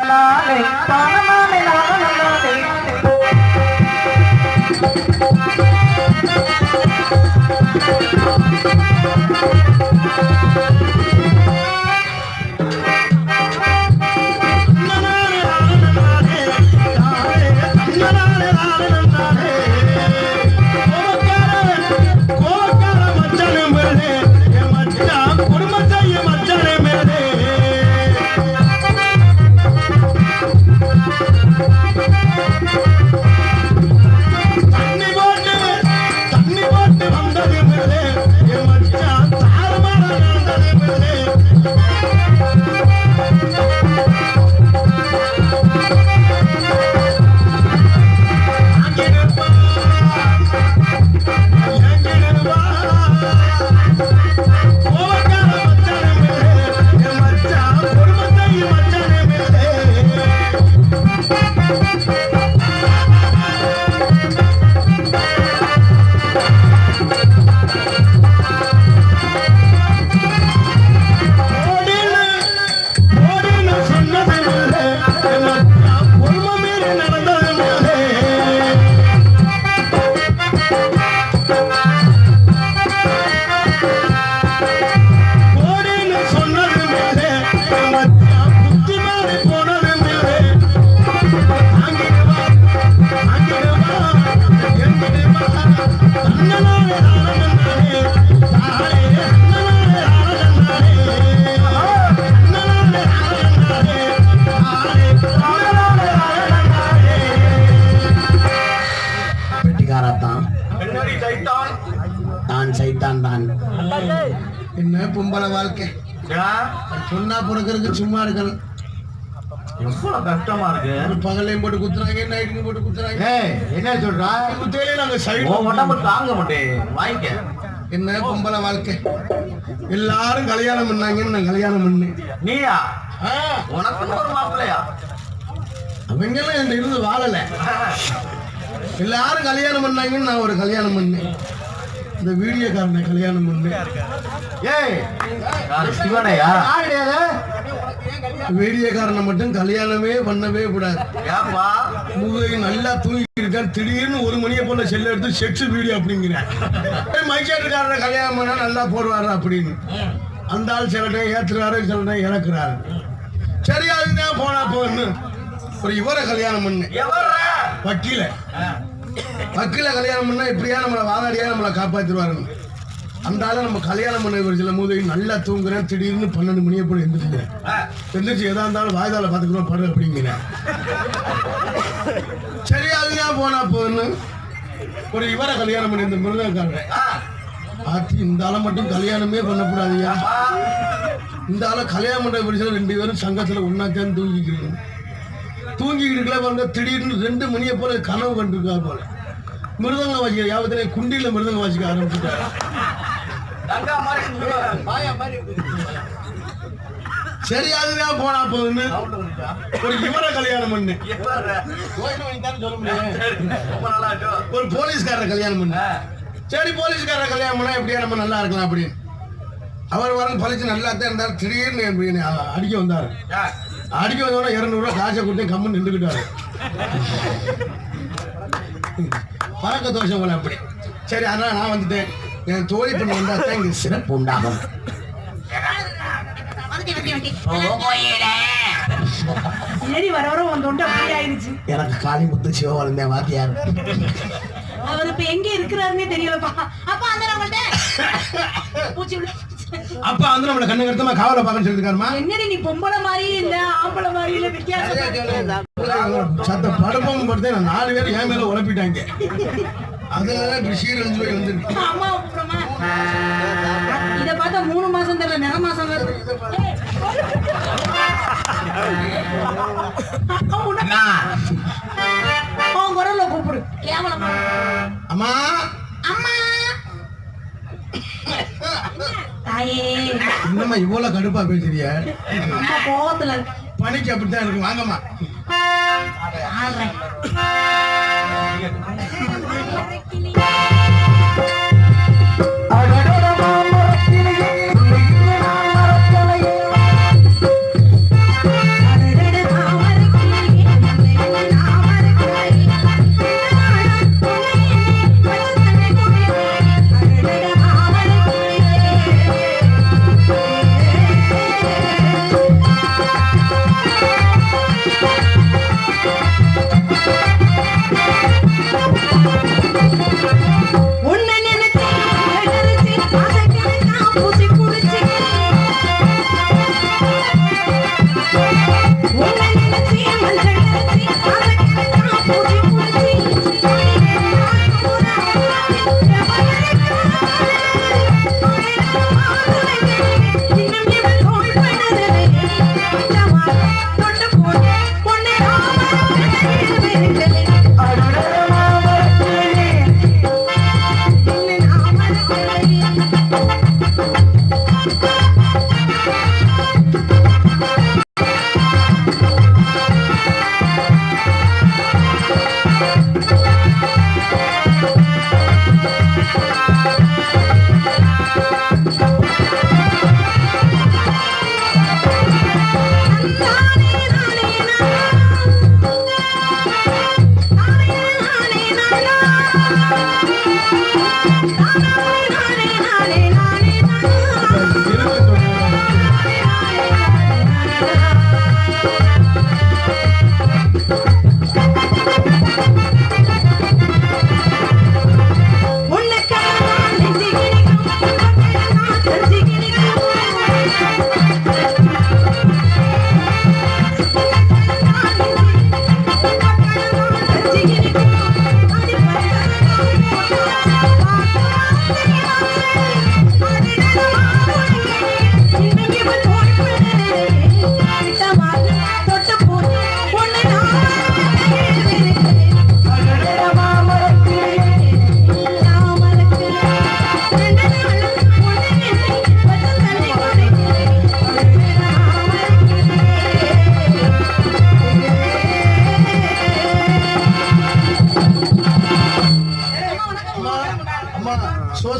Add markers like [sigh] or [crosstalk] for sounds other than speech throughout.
தலாலே தானமானே என்ன பொம்பளை வாழ்க்கை. சொன்னா பிறக்கிறதுக்கு சும்மா இருக்கணும். எவ்வளவு கஷ்டமா இருக்கு? ஒரு பகலையும் போட்டு குத்துறாங்க நைட்டுக்கு போட்டு குத்துறாங்க. என்ன சொல்றா? குத்தையிலே நாங்க சைடு உடம்பு தாங்க மாட்டேன் வாங்கிக்க. என்ன பொம்பளை வாழ்க்கை? எல்லாரும் கல்யாணம் பண்ணாங்கன்னு நான் கல்யாணம் பண்ணேன். நீயா? ஆ, உனக்கு ஒரு மாப்பிள்ளையா? அவங்கெல்லாம் என்கிட்ட இருந்து வாழல. எல்லாரும் கல்யாணம் பண்ணாங்கன்னு நான் ஒரு கல்யாணம் பண்ணேன். இந்த வீடியோக்காரனை கல்யாணம் பண்ணேன் ஏய் சிவனையா? வீடியோக்காரனை மட்டும் கல்யாணமே பண்ணவே கூடாது. முகை நல்லா தூங்கி இருக்கான் திடீர்னு ஒரு மணியை போல செல்ல எடுத்து செக்ஸ் வீடியோ அப்படிங்கிறேன் மைக்கேட்டுக்காரரை கல்யாணம் பண்ணா நல்லா போடுவாரு அப்படின்னு. அந்த ஆள் சில டைம் ஏத்துறாரு சில டைம் இறக்குறாரு. சரி அதுதான் போனா போன்னு. ஒரு இவரை கல்யாணம் எவர்ரா? வக்கீல. வக்கீல கல்யாணம் பண்ணா எப்படியா நம்மளை வாதாடியா நம்மளை காப்பாத்திருவாருன்னு அந்த ஆளை நம்ம கல்யாணம் பண்ண ஒரு சில மூதை நல்லா தூங்குறேன் திடீர்னு பன்னெண்டு மணியை போல எந்திரிக்கிறேன் எந்திரிச்சு எதா இருந்தாலும் வாய்தால பாத்துக்கிறோம் படு அப்படிங்கிறேன் சரி அதுதான் போனா போன்னு ஒரு இவரை கல்யாணம் பண்ணி இந்த மிருதக்காரன் ஆத்தி இந்த ஆளை மட்டும் கல்யாணமே பண்ணக்கூடாதுயா இந்த ஆளை கல்யாணம் பண்ற பிடிச்சா ரெண்டு பேரும் சங்கத்துல ஒன்னா சேர்ந்து தூங்கிக்கிறீங்க தூங்கிக்கிட்டு இருக்கல பாருங்க திடீர்னு ரெண்டு மணியை போல கனவு கண்டிருக்கா போல. மிருதங்க வாசிக்க யாபத்திலே குண்டியில மிருதங்க வாசிக்க ஆரம்பிச்சுட்டாரு சரி அதுதான் போனா போகுதுன்னு ஒரு இவரை கல்யாணம் பண்ணு. ஒரு போலீஸ்காரரை கல்யாணம் பண்ணு. சரி போலீஸ்காரரை கல்யாணம் பண்ணா எப்படியா நம்ம நல்லா இருக்கலாம் அப்படின்னு. அவர் வர பழிச்சு நல்லா தான் இருந்தார் திடீர்னு அடிக்க வந்தார். அடிக்க வந்தோடனே இரநூறுவா காசை கொடுத்து கம்மன் நின்றுக்கிட்டாரு. பழக்க தோஷம் போல அப்படி. சரி அதனால நான் வந்துட்டேன் என் தோழி பெண் வந்தா தான் இங்க சிறப்பு உண்டாகும். சரி வர வர உன் தொண்டை அப்படி ஆயிடுச்சு. எனக்கு காளிமுத்து சிவவளந்தேன் வாத்தியார். அவர் இப்ப எங்க இருக்கிறாருன்னே தெரியலப்பா. அப்பா அந்த [laughs] பூச்சி உள்ள. அப்பா வந்து நம்மளை கண்ணு கருத்தமா காவலை பார்க்கன்னு சொல்லிருக்காருமா என்னடி நீ பொம்பளை மாதிரி இல்ல ஆம்பளை மாதிரி இல்ல வித்தியாசம் சத்த படுப்பம் படுத்து நான் நாலு பேர் என் மேல உழப்பிட்டாங்க அதனால இப்படி சீரழிஞ்சு போய் வந்துருக்கு. அம்மா அப்புறமா. இத பார்த்தா மூணு மாசம் தெரியல நிற மாசம் அவன் குரல்ல கூப்பிடு. கேவலமா. அம்மா. தாயே என்னம்மா இவ்வளவு கடுப்பா பேசுறிய? அம்மா கோவத்துல. பனிக்கு அப்படித்தான் இருக்கு. வாங்கம்மா. ஆடுறேன். baby, baby.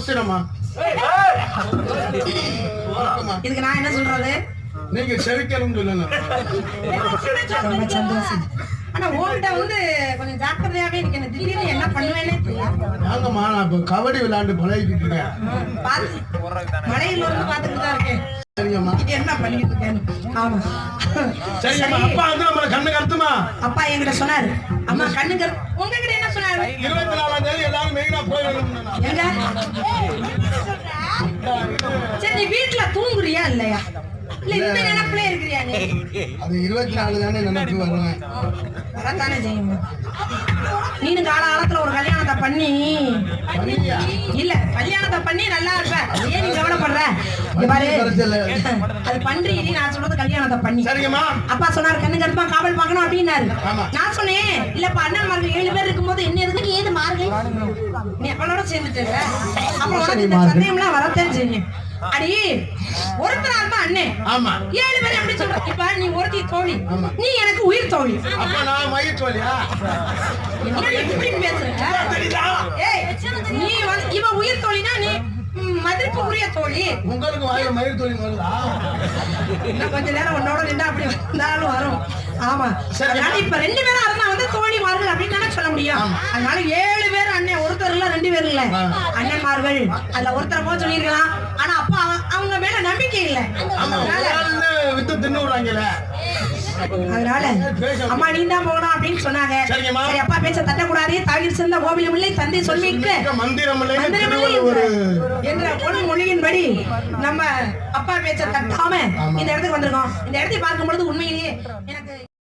வணக்கம்மா. இதுக்கு நான் என்ன சொல்றது? நீங்க செவிக்கணும்னு சொல்லணும் ரொம்ப சந்தோஷம் ஆனா உன்கிட்ட வந்து கொஞ்சம் ஜாக்கிரதையாவே இருக்கணும் திடீர்னு என்ன பண்ணுவேனே தெரியாது வாங்கம்மா நான் இப்போ கபடி விளையாண்டு இருக்கேன். மலையில இருந்து பார்த்துட்டு தான் இருக்கேன். என்ன பண்ணிட்டு இருக்கேன் ஆமா. சரிங்கம்மா அப்பா வந்து நம்மளை கண்ணு கருத்துமா அப்பா என்கிட்ட சொன்னாரு. அம்மா கண்ணுங்க உங்ககிட்ட இருபத்தி நாலாம் தேதி எல்லாரும் மெயினா போயிடணும் எங்க சரி நீ வீட்டுல தூங்குறியா இல்லையா? இல்ல இந்த நினைப்புல இருக்கிறியா நீ? அது இருபத்தி நாலு தானே நினைப்பு வருவேன். வரத்தானே செய்யும். நீனு கால காலத்துல ஒரு கல்யாணத்தை பண்ணி? இல்ல கல்யாணத்தை பண்ணி நல்லா இருப்ப. ஏன் நீ. அது பண்றீ நான் சொல்றது கல்யாணத்தை பண்ணி. சரிங்கம்மா. அப்பா சொன்னாரு கண்ணு கருப்பா காவல் பார்க்கணும் அப்படின்னாரு. நான் சொன்னேன் இல்லப்பா அண்ணன்மார்கள் ஏழு பேர் இருக்கும்போது என்ன எதுக்கு ஏது மாறுங்க நீ அவளோட சேர்ந்துட்டு அப்புறம் உனக்கு இந்த சந்தேகம்லாம் வரத்தான் செய்யும் அடி ஒருத்தரா இருந்தா அண்ணே. ஆமா. ஏழு பேர் எப்படி சொல்ற இப்ப நீ ஒருத்தி தோழி. நீ எனக்கு உயிர் தோழி. அப்ப நான் மயிர் நீ இப்படி பேசுற? ஏய் நீ வந்து இவ உயிர் தோழினா நீ ம், மதிப்புக்குரிய தோழி. உங்களுக்கு வாயில மயிர் தொழில் வருதா இன்னும் கொஞ்ச நேரம் உன்னோட நின்றா அப்படி வந்தாலும் வரும். ஆமா. சரி. அதனால இப்ப ரெண்டு பேரும் இருந்தா வந்து தோழிமார்கள் அப்படின்னு தானே சொல்ல முடியும். அதனால ஏழு பேர் அண்ணன் ஒருத்தர் இல்ல ரெண்டு பேர் இல்ல. ஆ. அண்ணன்மார்கள் அதுல ஒருத்தரை போக சொல்லிருக்கலாம் ஆனா அப்பா அவ- அவங்க மேல நம்பிக்கை இல்ல. வித்து தின்னு விடுறாங்கல்ல. அதனால அம்மா நீ தான் போகணும் அப்படின்னு சொன்னாங்க. சரி அப்பா பேச்ச தட்டக்கூடாது. தாயிர் சிறந்த கோவிலும் இல்லை தந்தை சொல்லிட்டு. மந்திரம் என்ற- பொன் மொழியின்படி நம்ம அப்பா பேச்ச தட்டாம. இந்த இடத்துக்கு வந்திருக்கோம். இந்த இடத்தை பார்க்கும் பொழுது உண்மையிலேயே எனக்கு